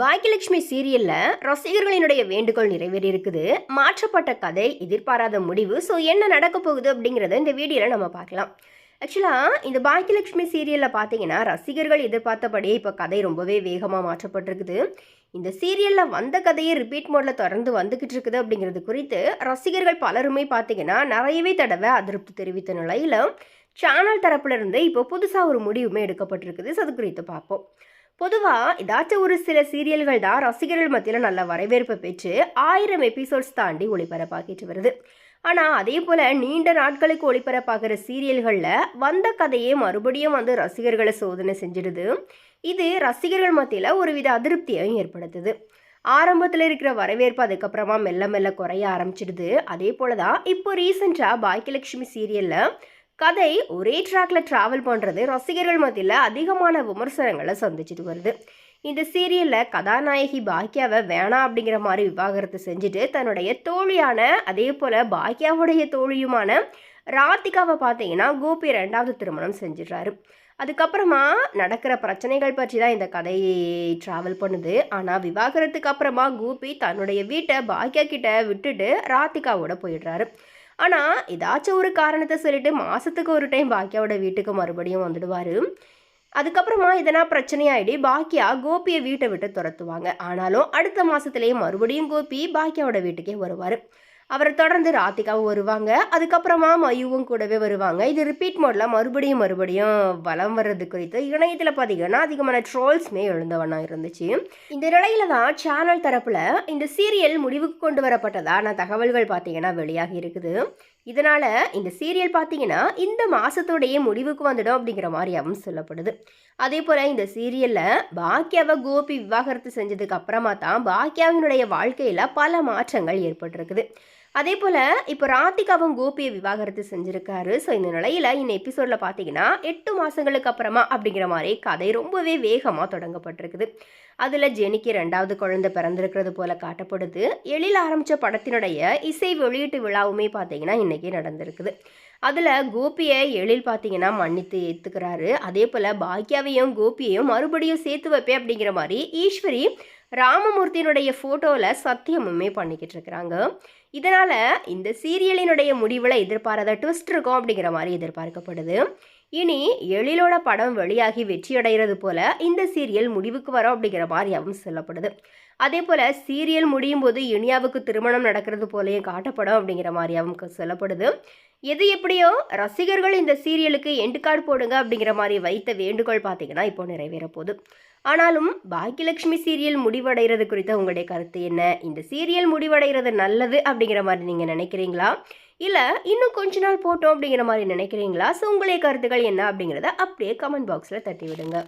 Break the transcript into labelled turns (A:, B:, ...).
A: பாக்கியலட்சுமி சீரியல்ல ரசிகர்களினுடைய வேண்டுகோள் நிறைவேறி இருக்குது மாற்றப்பட்ட கதை எதிர்பாராத முடிவு ஸோ என்ன நடக்க போகுது அப்படிங்கிறத இந்த வீடியோவில் நம்ம பார்க்கலாம். ஆக்சுவலாக இந்த பாக்கியலட்சுமி சீரியலில் பார்த்தீங்கன்னா ரசிகர்கள் எதிர்பார்த்தபடியே இப்போ கதை ரொம்பவே வேகமாக மாற்றப்பட்டிருக்குது. இந்த சீரியலில் வந்த கதையை ரிப்பீட் மோடில் தொடர்ந்து வந்துக்கிட்டு இருக்குது அப்படிங்கிறது குறித்து ரசிகர்கள் பலருமே பார்த்தீங்கன்னா நிறையவே தடவை அதிருப்தி தெரிவித்த நிலையில் சேனல் தரப்புலேருந்து இப்போ புதுசாக ஒரு முடிவுமே எடுக்கப்பட்டிருக்குது. ஸோ அது குறித்து பார்ப்போம். பொதுவாக ஏதாச்சும் ஒரு சில சீரியல்கள் தான் ரசிகர்கள் மத்தியில் நல்ல வரவேற்பை பெற்று ஆயிரம் எபிசோட்ஸ் தாண்டி ஒளிபரப்பாக்கிட்டு வருது. ஆனால் அதே போல் நீண்ட நாட்களுக்கு ஒளிபரப்பாகிற சீரியல்களில் வந்த கதையே மறுபடியும் வந்து ரசிகர்களை சோதனை செஞ்சிடுது. இது ரசிகர்கள் மத்தியில் ஒருவித அதிருப்தியையும் ஏற்படுத்துது. ஆரம்பத்தில் இருக்கிற வரவேற்பு அதுக்கப்புறமா மெல்ல மெல்ல குறைய ஆரம்பிச்சிடுது. அதே போல தான் இப்போ ரீசெண்டாக பாக்கியலட்சுமி சீரியலில் கதை ஒரே ட்ராக்ல ட்ராவல் பண்ணுறது ரசிகர்கள் மத்தியில் அதிகமான விமர்சனங்களை சந்திச்சுட்டு வருது. இந்த சீரியலில் கதாநாயகி பாக்கியாவை வேணாம் அப்படிங்கிற மாதிரி விவாகரத்து செஞ்சுட்டு தன்னுடைய தோழியான அதே போல் பாக்கியாவுடைய தோழியுமான ராதிகாவை பார்த்தீங்கன்னா கோபி ரெண்டாவது திருமணம் செஞ்சிடுறாரு. அதுக்கப்புறமா நடக்கிற பிரச்சனைகள் பற்றி தான் இந்த கதையை ட்ராவல் பண்ணுது. ஆனால் விவாகரத்துக்கு அப்புறமா கோபி தன்னுடைய வீட்டை பாக்கியா கிட்ட விட்டுட்டு ராதிகாவோட போயிடுறாரு. ஆனால் ஏதாச்சும் ஒரு காரணத்தை சொல்லிட்டு மாதத்துக்கு ஒரு டைம் பாக்கியாவோட வீட்டுக்கு மறுபடியும் வந்துடுவார். அதுக்கப்புறமா இதனா பிரச்சனையாயிடி பாக்கியா கோபியை வீட்டை விட்டு துரத்துவாங்க. ஆனாலும் அடுத்த மாதத்துலேயே மறுபடியும் கோபி பாக்கியாவோட வீட்டுக்கே வருவார். அவரை தொடர்ந்து ராதிகாவும் வருவாங்க. அதுக்கப்புறமா மயுவும் கூடவே வருவாங்க. இது ரிப்பீட் மோடில் மறுபடியும் மறுபடியும் வலம் வர்றது குறித்து இணையத்தில் பார்த்தீங்கன்னா அதிகமான ட்ரோல்ஸ்மே எழுந்தவனா இருந்துச்சு. இந்த நிலையில தான் சேனல் தரப்பில் இந்த சீரியல் முடிவுக்கு கொண்டு வரப்பட்டதான தகவல்கள் பார்த்தீங்கன்னா வெளியாகி இருக்குது. இதனால் இந்த சீரியல் பார்த்தீங்கன்னா இந்த மாதத்தோடையே முடிவுக்கு வந்துடும் அப்படிங்கிற மாதிரியாகவும் சொல்லப்படுது. அதே போல் இந்த சீரியலில் பாக்கியாவை கோபி விவாகரத்து செஞ்சதுக்கு அப்புறமா தான் பாக்கியாவினுடைய வாழ்க்கையில் பல மாற்றங்கள் ஏற்பட்டிருக்குது. அதே போல் இப்போ ராதிகாவும் கோபியை விவாகரத்து செஞ்சுருக்காரு. ஸோ இந்த நிலையில் இந்த எபிசோடில் பார்த்தீங்கன்னா எட்டு மாதங்களுக்கு அப்புறமா அப்படிங்கிற மாதிரி கதை ரொம்பவே வேகமாக தொடங்கப்பட்டிருக்குது. அதில் ஜெனிக்கு ரெண்டாவது குழந்தை பிறந்திருக்கிறது போல காட்டப்படுது. எழில் ஆரம்பித்த படத்தினுடைய இசை வெளியீட்டு விழாவுமே பார்த்தீங்கன்னா இன்றைக்கி நடந்திருக்குது. அதில் கோபியை எழில் பார்த்தீங்கன்னா மன்னித்து ஏற்றுக்கிறாரு அதே போல் பாக்கியாவையும் கோபியையும் மறுபடியும் சேர்த்து வைப்பேன் அப்படிங்கிற மாதிரி ஈஸ்வரி ராமமூர்த்தியினுடைய ஃபோட்டோவில் சத்தியமுமே பண்ணிக்கிட்டு இருக்கிறாங்க. இதனால் இந்த சீரியலினுடைய முடிவில் எதிர்பாராத ட்விஸ்ட் இருக்கும் அப்படிங்கிற மாதிரி எதிர்பார்க்கப்படுது. இனி எழிலோட படம் வெளியாகி வெற்றியடைகிறது போல இந்த சீரியல் முடிவுக்கு வரும் அப்படிங்கிற மாதிரியாகவும் சொல்லப்படுது. அதே போல் சீரியல் முடியும் போது இனியாவுக்கு திருமணம் நடக்கிறது போலையும் காட்டப்படும் அப்படிங்கிற மாதிரியாகவும் சொல்லப்படுது. எது எப்படியோ ரசிகர்கள் இந்த சீரியலுக்கு எண்டு கார்டு போடுங்க அப்படிங்கிற மாதிரி வைத்த வேண்டுகோள் பார்த்தீங்கன்னா இப்போ நிறைவேற போகுது. ஆனாலும் பாக்கியலட்சுமி சீரியல் முடிவடைகிறது குறித்த உங்களுடைய கருத்து என்ன? இந்த சீரியல் முடிவடைகிறது நல்லது அப்படிங்கிற மாதிரி நீங்கள் நினைக்கிறீங்களா? இல்லை இன்னும் கொஞ்ச நாள் போட்டோம் அப்படிங்கிற மாதிரி நினைக்கிறீங்களா? ஸோ உங்களுடைய கருத்துக்கள் என்ன அப்படிங்கிறத அப்படியே கமெண்ட் பாக்ஸில் தட்டி விடுங்க